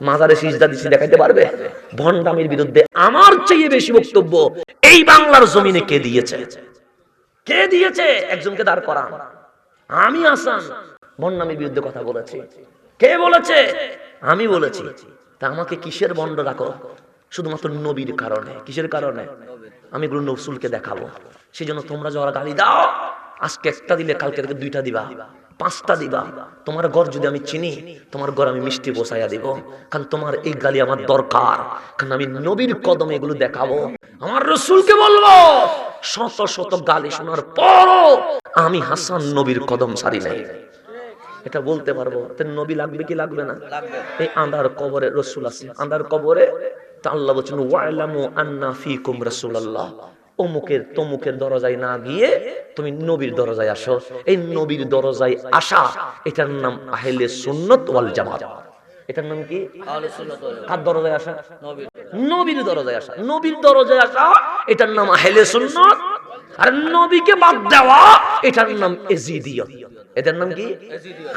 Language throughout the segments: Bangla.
মাজারে সিজদা দেখাইতে পারবে? বিরুদ্ধে আমার চেয়ে বেশি বক্তব্য এই বাংলার জমিনে কে দিয়েছে? কে দিয়েছে? একজনকে দাঁড় আমি আসান বিরুদ্ধে কথা বলেছি। কে বলেছে? আমি বলেছি। তা আমাকে কিসের বন্ড রাখো? শুধুমাত্র নবীর কারণে। কিসের কারণে? আমি গুরু নফসুলকে দেখাবো। সেই জন্য তোমরা যারা গালি দাও, আজকে একটা দিলে, কালকে দুইটা দিবা। পাঁচটা দিবা। তোমার ঘর যদি আমি চিনি, তোমার ঘর আমি মিষ্টি বসাইয়া দিব। কারণ তোমার এই গালি আমার দরকার। কারণ আমি নবীর কদমে এগুলো দেখাবো। আমার রসুলকে বলব, শত শত গালি শোনার পরও আমি হাসান নবীর কদম সারি নাই। এটা বলতে পারব নবী লাগবে কি লাগবে না? এই আন্ধার কবরে রসুল আছে। আন্ধার কবরে তা আল্লাহ বলছেন ওয়াইলামু আন্না ফিকুম রাসূলুল্লাহ। অমুকের তমুকের দরজায় না গিয়ে তুমি নবীর দরজায় আসো। এই নবীর দরজায় আসা এটার নাম আহলে সুন্নত ওয়াল জামাত। এটার নাম কি? কার দরজায় আসা? নবীর দরজায় আসা। নবীর দরজায় আসা এটার নাম আহলে সুন্নত। আর নবীকে বাদ দেওয়া এটার নাম এজিদিয়ত। এটার নাম কি?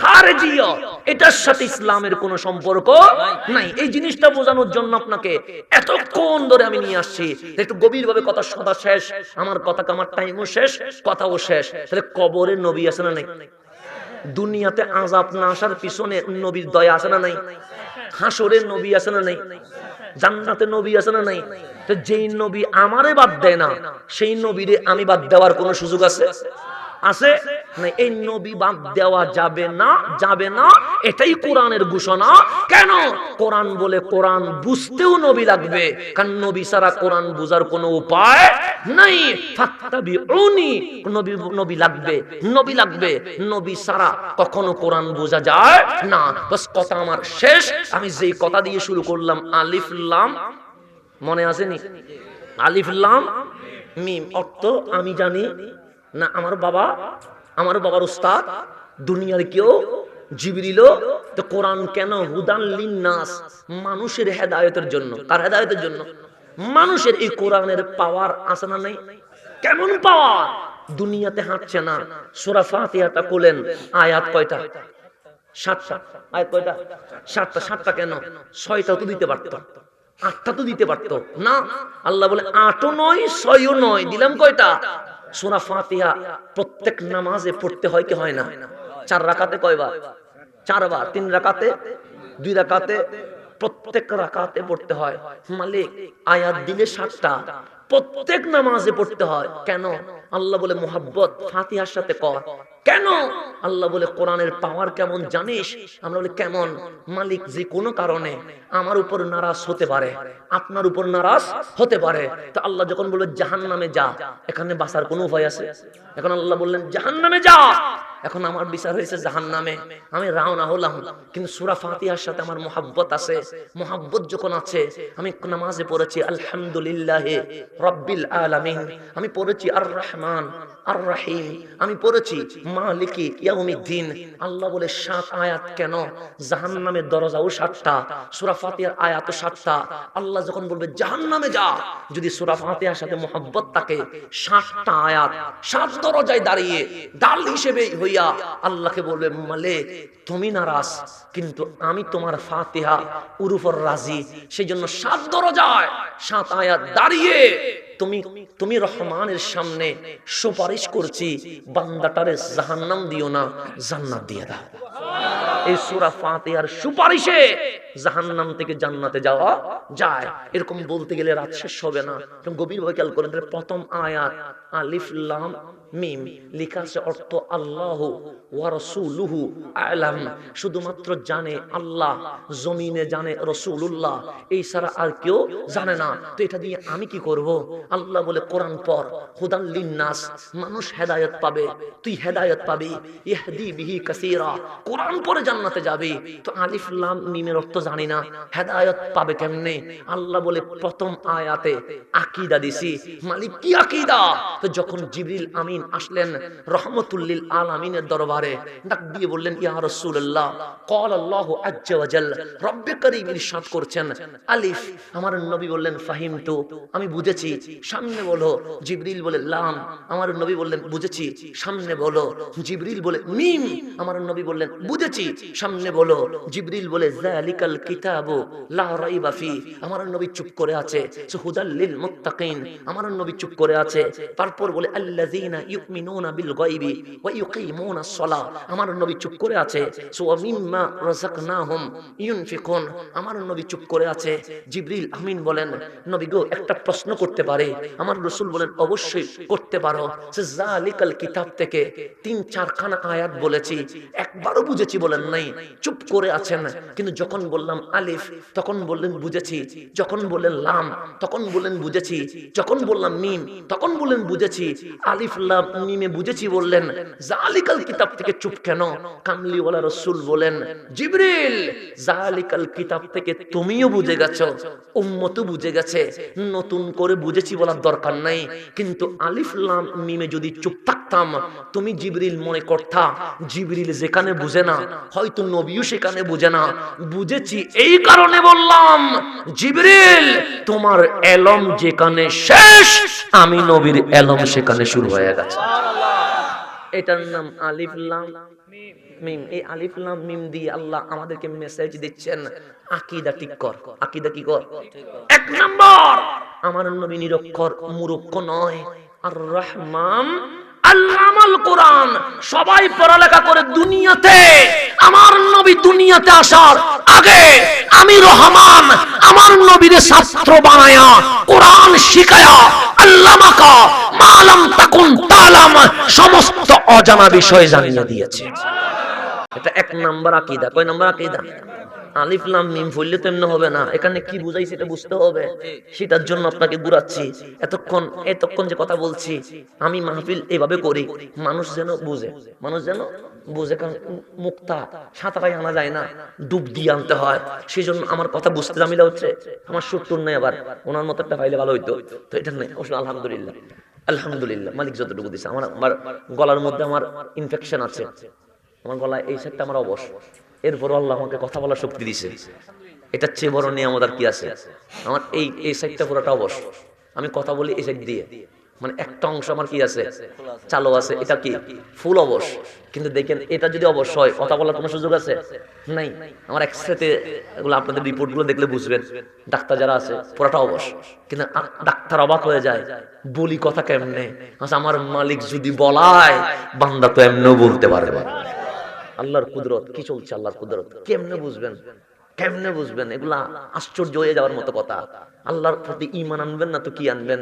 খারেজিয়ত এটার সাথে ইসলামের কোনো সম্পর্ক নাই। এই জিনিসটা বোঝানোর জন্য আপনাকে এতক্ষণ ধরে আমি নিয়ে আসছি। একটু গভীরভাবে কথা সদা শেষ। আমার কথা আমার টাইমও শেষ কথাও শেষ। তাহলে কবরে নবী আছে না নাই? দুনিয়াতে আজাব না আসার পিছনে নবীর দয়া আছে না নাই? হাসরে নবী আছে না নাই? জান্নাতে নবী আছে না নাই? তো যেই নবী আমারে বাদ দেয় না সেই নবীরে আমি বাদ দেওয়ার কোনো সুযোগ আছে? আছে? না এই নবী বাদ দেওয়া যাবে না যাবে না, এটাই কোরআনের ঘোষণা। কেন? কোরআন বলে কোরআন বুঝতেও নবী লাগবে, কারণ নবী ছাড়া কোরআন বুঝার কোনো উপায় নাই। ফাত্তাবিউনি, নবী নবী লাগবে নবী লাগবে। নবী ছাড়া কখনো কোরআন বোঝা যায় না। বাস কথা আমার শেষ। আমি যেই কথা দিয়ে শুরু করলাম, আলিফ, লাম, মনে আসেনি আলিফ, লাম, মিম অর্থ আমি জানি না, আমার বাবা, আমার বাবার উস্তাদ, দুনিয়ার কেউ জিবরিল তো কোরআন কেন হুদান লিন্নাস? মানুষের হেদায়তের জন্য। কার হেদায়তের জন্য? মানুষের এই কোরআনের পাওয়ার আছে না নাই? কেমন পাওয়ার? দুনিয়াতে হাঁটছে না। সূরা ফাতিহাটা কোলেন আয়াত কয়টা? সাতটা। আয়াত কয়টা? সাতটা। সাতটা কেন? ছয়টা তো দিতে পারতো। আটটা তো দিতে পারতো। না, আল্লাহ বলে, আটও নয়, ছয়ও নয়। দিলাম কয়টা? সোনা ফাতিহা প্রত্যেক নামাজে পড়তে হয় কি হয় না? চার রাকাতে কয়বার? চারবার। তিন রাকাতে, দুই রাকাতে, প্রত্যেক রাকাতে পড়তে হয়। মালিক, আয়াত দিলে সাতটা। প্রত্যেক নামাজে পড়তে হয়। কেন? আল্লাহ বলে মোহাব্বত, ফাতিহার সাথে কর। কেন? আল্লাহ বলে কোরআনের পাওয়ার কেমন জানিস? আমরা বলি, কেমন? মালিক যে কোনো কারণে আমার উপর নারাজ হতে পারে, আপনার উপর নারাজ হতে পারে। তো আল্লাহ যখন বলবে জাহান নামে যা, এখানে বাঁচার কোনো উপায় আছে? এখন আল্লাহ বললেন জাহান নামে যা! এখন আমার বিচার হয়েছে জাহান নামে আমি রাওনা হলাম, কিন্তু সুরা ফাতিহার সাথে আমার মোহাব্বত আছে। মোহাব্বত যখন আছে, আমি নামাজে পড়েছি, আলহামদুলিল্লাহ রব্বিল আলামিন। আমি পড়েছি আর রহমান আর রাহিম আমি পড়েছি, মালিকি ইয়াউমিদ্দিন। আল্লাহ বলে, সাত আয়াত কেন? জাহান্নামের দরজাও সাতটা, সূরা ফাতিহার আয়াতও সাতটা। আল্লাহ যখন বলবে, জাহান্নামে যা, যদি সূরা ফাতিহার সাথে মোহাব্বত থাকে, সাতটা আয়াত, সাত দরজায় দাঁড়িয়ে ডাল হিসেবে হইয়া আল্লাহকে বলবে, মালিক, তুমি নারাজ, কিন্তু আমি তোমার ফাতিহা উরুফর রাজি। সেই জন্য সাত দরজায় সাত আয়াত দাঁড়িয়ে তুমি তুমি রহমানের সামনে সুপারিশ করছি, বান্দাটারে জাহান্নাম দিও না, জান্নাত দিয়ে দাও। এই সূরা আর সুপারিশে জাহান্নাম থেকে জান্নাতে যাওয়া যায়। এরকম বলতে গেলে রাত শেষ হবে না। এরকম গভীরভাবে খেয়াল করেন প্রথম আয়াত, আলিফ, লাম, মিম লেখা আছে অর্থ আল্লাহ ওয়া রাসূলুহু আলাম। শুধুমাত্র জানে আল্লাহ, জমিনে জানে রাসূলুল্লাহ, এই ছাড়া আর কেউ জানে না। তো এটা দিয়ে আমি কি করব? আল্লাহ বলে, কোরআন পর হুদান লিন্নাস, মানুষ হেদায়েত পাবে, তুই হেদায়েত পাবি ইহদি বিহি কাসীরা, কোরআন পড়ে জান্নাতে যাবি। তো আলিফ, লাম, মিমের অর্থ জানি না, হেদায়েত পাবে কেমনে? আল্লাহ বলে, প্রথম আয়াতে আকীদা দিছি। মালিক, কি আকীদা? তো যখন জিবরিল আমিন আসলেন রহমতুল্লিল আলামিনের দরবারে, ডাক দিয়ে বললেন, ইয়া রাসূলুল্লাহ, ক্বাল আল্লাহু আজ্জা ওয়া জাল। রব্বে করিম ইরশাদ করছেন। আলিফ, আমার নবী বললেন, ফাহিমতু, আমি বুঝেছি। সামনে বলো, জিবরিল বলে, লাম। আমার নবী বললেন, বুঝেছি। সামনে বলো, জিবরিল বলে, মিম। আমার নবী বললেন, বুঝেছি। সামনে বলো, জিবরিল বলে যালিকাল যালিকাল কিতাবু, লা রাইবা ফি। আমার নবী চুপ করে আছে। সুহুদাল লিল মুত্তাকিন, আমার নবী চুপ করে আছে। তারপর বলে, আল্লাযীনা ইউমিনুনা বিল গায়বি ওয়া ইউকিমুনা আমার নবী চুপ করে আছে। মিম্মা রাযাকনাহুম ইউনফিকুন। আমার নবী চুপ করে আছে। জিবরিল আমিন বলেন, নবী গো, একটা প্রশ্ন করতে পারে। আমার রাসূল বলেন, অবশ্যই করতে পারো। কিতাব থেকে তিন চারখানা আয়াত বলেছি। একবারও বুঝেছি বলেন নাই। চুপ করে আছেন। কিন্তু যখন বললাম আলিফ, তখন বললেন বুঝেছি। যখন বললেন লাম, তখন বললেন বুঝেছি। যখন বললাম মিম, তখন বললেন বুঝেছি। আলিফ, লাম, মিমে বুঝেছি বললেন, জালিকাল কিতাব থেকে চুপ কেন? কামলিওয়ালা রসুল বলেন, জিবরিল, জালিকাল কিতাব থেকে তুমিও বুঝে গেছো, উম্মতও বুঝে গেছে। নতুন করে বুঝেছি বলার দরকার নাই। কিন্তু আলিফ, লাম, মিমে যদি চুপ থাকতাম তুমি জিবরিল মনে করতা, জিবরিল যেখানে বুঝে না, হয়তো নবীও সেখানে বুঝে না। বুঝেছি, এই কারণে বললাম, জিবরিল, তোমার এলম যেখানে শেষ, আমি নবীর এলম সেখানে শুরু হয়ে গেছে। এটার নাম আলিফ লাম, মিম। এই আলিফ লাম, মিম দিয়ে আল্লাহ আমাদেরকে মেসেজ দিচ্ছেন, আকীদা ঠিক কর। আকীদা কি কর? এক নাম্বার, আমার নবী নিরক্ষর, মূর্খ নয়। আর রহমান আল্লামাল কোরআন, সবাই পড়ালেখা করে দুনিয়াতে, আমার নবী দুনিয়াতে আসার আগে আমি রহমান, আমার নবীর ছাত্র বানায়া, কোরআন শিখায়া, আল্লামাকা মালাম তাকুন তালাম, সমস্ত অজানা বিষয় জানিয়ে দিয়েছে। এটা এক নাম্বার আকীদা। কয় নাম্বার আকীদা? ডুব দিয়ে আনতে হয়। সেই জন্য আমার কথা বুঝতে জামিলা হচ্ছে। আমার সুট্টুর নেই আবার। ওনার মতো একটা পাইলে ভালো হইতো। তো এটা নেই। অবশ্য আলহামদুলিল্লাহ। আলহামদুলিল্লাহ। মালিক যতটুকু দিছে। আমার গলার মধ্যে আমার ইনফেকশন আছে। আমার গলায় এই সাইডটা আমার অবশ। এরপর আল্লাহ আমাকে কথা বলার শক্তি দিছে। এটার চেয়ে বড় নিয়ে আমাদের কি আছে? আমার এই এই সাইডটা পুরোটা অবশ। আমি কথা বলি এই সাইড দিয়ে। মানে একটা অংশ আমার কি আছে? চালু আছে। এটা কি? ফুল অবশ। কিন্তু দেখেন এটা যদি অবশ্য হয় কথা বলার কোনো সুযোগ আছে? নাই। আমার একসাথে এগুলো আপনাদের রিপোর্টগুলো দেখলে বুঝবেন। ডাক্তার যারা আছে পুরোটা অবশ। কিন্তু ডাক্তার অবাক হয়ে যায় বলি কথা কেমনে? আচ্ছা, আমার মালিক যদি বলায় বান্দা তো এমনিও বলতে পারবে আল্লাহর কুদরত, কি চলছে আল্লাহর কুদরত? কেমনে বুঝবেন? কেমনে বুঝবেন? এগুলা আশ্চর্য হয়ে যাওয়ার মতো কথা। আল্লাহর প্রতি ইমান আনবেন না তো কি আনবেন?